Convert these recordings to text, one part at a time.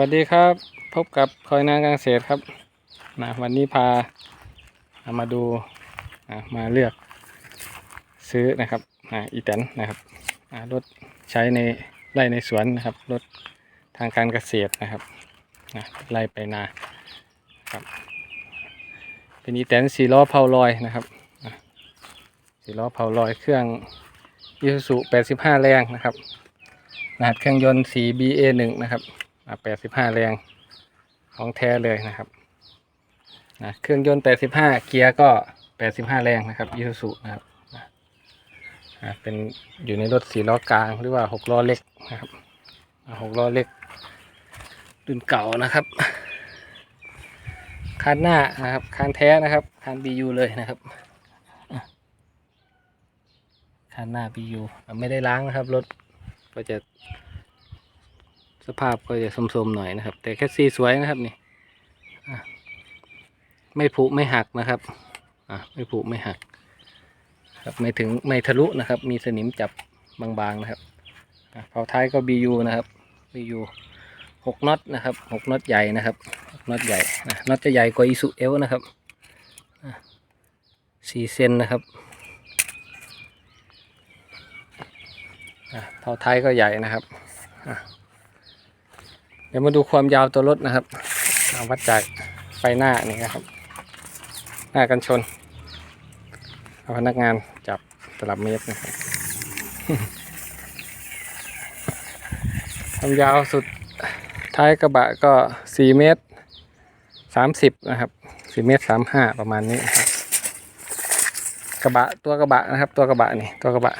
วัสดีครับ พบกับคอยนางการเกษตรครับนะวันนี้พาามาดูนะมาเลือกซื้อนะครับอ่าอีแตนนะครับอ่ารถใช้ในไร่ในสวนนะครับ รถทางการเกษตรนะครับนะไล่ไปนาครับ เป็นอีแตนสี่ล้อเพาลอยนะครับอะสี่ล้อเพาลอยเครื่องยูสุ85 แรงนะครับรหัสเครื่องยนต์ 4BA1 นะครับ แปดสิบห้าแรงของแท้เลยนะครับนะเครื่องยนต์แปดสิบห้าเกียร์ก็แปดสิบห้าแรงนะครับยูสุนะครับนะเป็นอยู่ในรถสี่ล้อกลางหรือว่าหกล้อเล็กนะครับหกล้อเล็กรุ่นเก่านะครับคันหน้านะครับคันแท้นะครับคันบียูเลยนะครับคันหน้าบียูไม่ได้ล้างนะครับรถก็จะ สภาพก็จะสมๆหน่อยนะครับ แต่แคสซี่สวยนะครับนี่ไม่ผุไม่หักนะครับไม่ผุไม่หัก ครับไม่ถึงไม่ทะลุนะครับ มีสนิมจับบางๆนะครับเผาท้ายก็ BU นะครับ BU หกน็อตนะครับหกน็อตใหญ่นะครับน็อตใหญ่นะน็อตจะใหญ่กว่าอิสุเอลนะครับสี่เซนนะครับเผาท้ายก็ใหญ่นะครับ ดี๋ยวมาดูความยาวตัวรถนะครับเอาวัดจากไฟหน้านี่นะครับ หน้ากันชนเอาพนักงานจับตลับเมตรนะครับความยาวสุดท้ายกระบะก็ 4 เมตร 30 นะครับ 4 เมตร 35 ประมาณนี้นรกระบะตัวกระบะนะครับ ตัวกระบะนี่ตัวกระบะ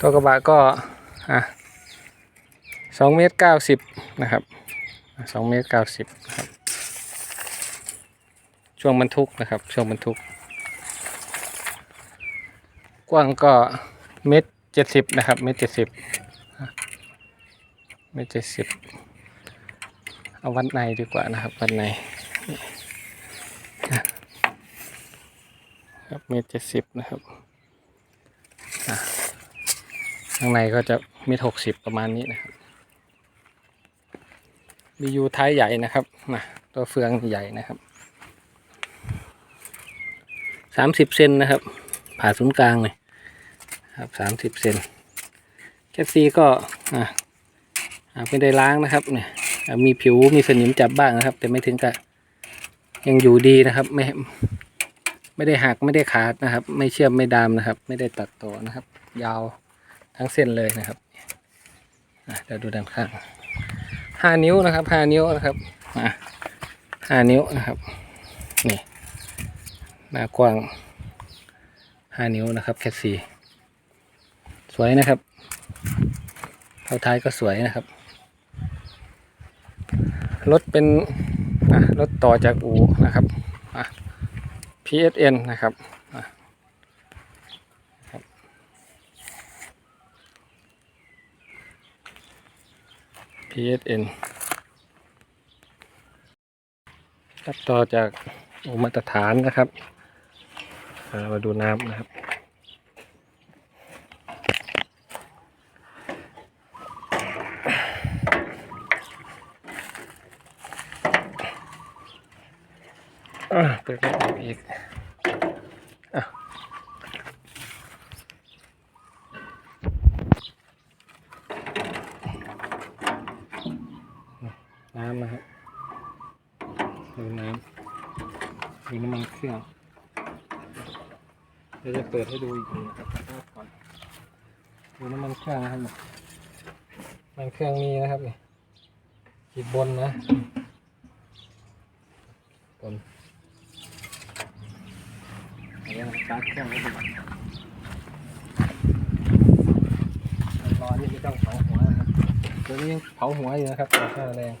ตัวกระบะก็อะสองเมตรเก้าสิบนะครับสองเมตรเก้าสิบครับช่วงบรรทุกนะครับ ช่วงบรรทุก กว้างก็เมตรเจ็ดสิบนะครับเมตรเจ็ดสิบเมตรเจ็ดสิบเอาวัดในดีกว่านะครับวัดในครับเมตรเจ็ดสิบนะครับ ข้างในก็จะมตรหกสิบประมาณนี้นะครับมียูท้ายใหญ่นะครับนะตัวเฟืองใหญ่นะครับสามสิบเซนนะครับ ผ่าศูนย์กลางเลยครับสามสิบเซนแคสซีก็อะอะไม่ได้ล้างนะครับเนี่ยมีผิวมีสนิมจับบ้างนะครับ แต่ไม่ถึงกับยังอยู่ดีนะครับ ไม่ไม่ได้หักไม่ได้ขาดนะครับ ไม่เชื่อมไม่ดามนะครับ ไม่ได้ตัดต่อนะครับ ยาว ทั้งเส้นเลยนะครับเดี๋ยวดูด้านข้างห้านิ้วนะครับห้านิ้วนะครับห้านิ้วนะครับนี่หน้ากว้างห้านิ้วนะครับแคสซีสวยนะครับเท้าท้ายก็สวยนะครับรถเป็นรถต่อจากอูนะครับ PSN นะครับ PSN ตัดต่อจากอุมาตรฐานนะครับามาดูน้ำนะครับ เปิดไม่ออกอีกอะน้ำนะครับดูน้ำดูน้ำมันเครื่องเดี๋ยวจะเปิดให้ดูอีกทีก่อนดูน้ำมันเครื่องนะครับน้ำมันเครื่องมีนะครับนี่ขีดบนนะบนเดี๋ยวสตาร์ทเครื่องไว้ดูร้อนนี่ไม่ต้องเผาหัวนะครับตัวนี้เผาหัวอยู่นะครับแต่ค่าแรง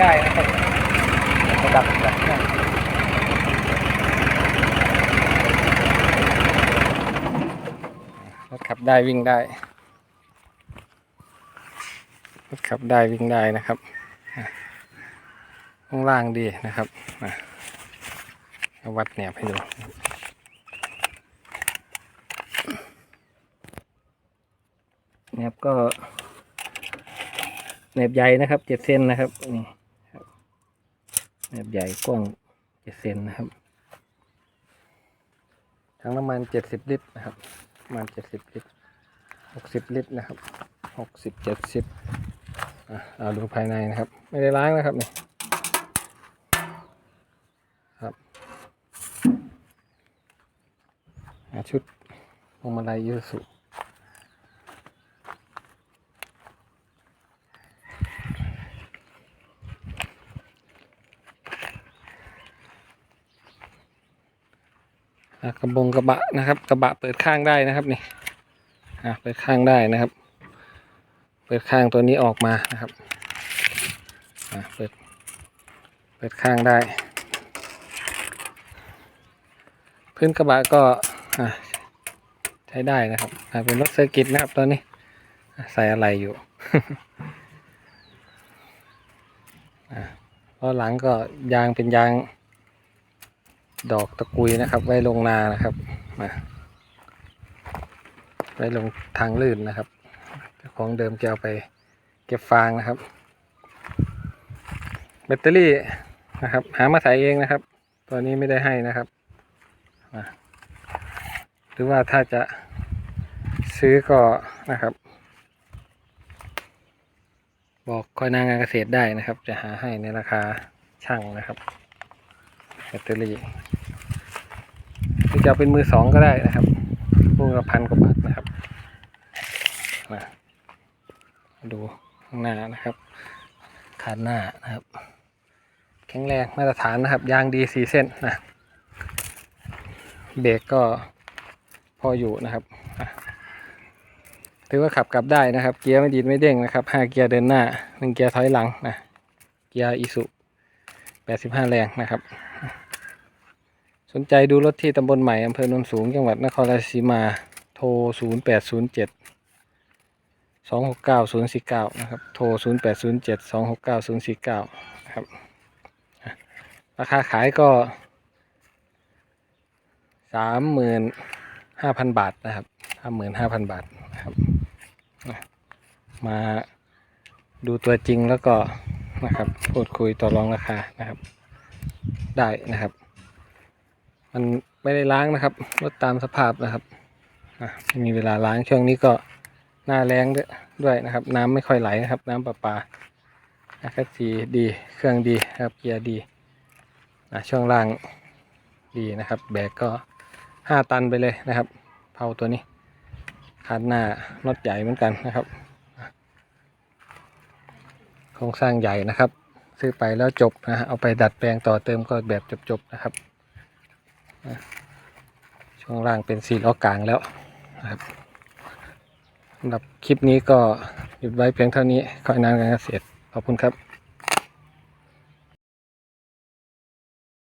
ได้วิ่งได้นะครับระดับระดับเครื่องรถขับได้วิ่งได้ รถขับได้วิ่งได้นะครับข้างล่างดีนะครับอะเอาวัดแนบให้ดูแนบก็แนบใหญ่นะครับเจ็ดเซนนะครับนี่ ครับบใหญ่กว้างเจ็ดเซนนะครับถังน้ำมันเจ็ดสิบลิตรนะครับประมาณเจ็ดสิบลิตรหกสิบลิตรนะครับหกสิบเจ็ดสิบอะเอาดูภายในนะครับ ไม่ได้ล้างนะครับนี่ครับชุดพวงมาลัยยูสุ กระบงกระบะนะครับ กระบะเปิดข้างได้นะครับนี่เปิดข้างได้นะครับ เปิดข้างตัวนี้ออกมานะครับเปิดเปิดข้างได้ พื้นกระบะก็ใช้ได้นะครับเป็นรถเซอร์กิตนะครับ ตอนนี้ใส่อะไรอยู่ล้อหลังก็ยางเป็นยาง ดอกตะกุยนะครับ ไว้ลงนานะครับมาไว้ลงทางลื่นนะครับของเดิมแกเอาไปเก็บฟางนะครับ แบตเตอรี่นะครับ หามาใส่เองนะครับ ตัวนี้ไม่ได้ให้นะครับหรือว่าถ้าจะซื้อก็นะครับ บอกคอยนางงานเกษตรได้นะครับ จะหาให้ในราคาช่างนะครับแบตเตอรี่ รือจะเป็นมือสองก็ได้นะครับลูกละพันกว่าบาทนะครับมาดูข้างหน้านะครับคานหน้านะครับ แข็งแรงมาตรฐานนะครับ ยางดีสี่เส้นนะเบรกก็พออยู่นะครับถือว่าขับกลับได้นะครับ เกียร์ไม่ดีดไม่เด้งนะครับห้าเกียร์เดินหน้าหนึ่งเกียร์ถอยหลังนะเกียร์อีสุแปดสิบห้าแรงนะครับ สนใจดูรถที่ตำบลใหม่อำเภอโนนสูงจังหวัดนครราชสีมา โทร 0 8 0 7 2 6 9 0 4 9 นะครับ โทร 0 8 0 7 2 6 9 0 4 9 นะครับ ราคาขายก็ 35,000 บาทนะครับ 35,000 บาทนะครับ มาดูตัวจริงแล้วก็นะครับพูดคุยต่อรองราคานะครับ ได้นะครับ มันไม่ได้ล้างนะครับรถตามสภาพนะครับไม่มีเวลาล้างช่วงนี้ก็หน้าแรงด้วยนะครับ น้ำไม่ค่อยไหลนะครับ น้ำประปาอากาศสีดีเครื่องดีนะครับเกียร์ดีช่วงล่างดีนะครับ แบกก็ห้าตันไปเลยนะครับเผาตัวนี้คันหน้ารถใหญ่เหมือนกันนะครับโครงสร้างใหญ่นะครับ ซื้อไปแล้วจบนะฮะเอาไปดัดแปลงต่อเติมก็แบบจบๆนะครับ ช่วงล่างเป็นสีล้อกลางแล้วนะครับสำหรับคลิปนี้ก็หยุดไว้เพียงเท่านี้ขอให้นานการเกษตรขอบคุณครับ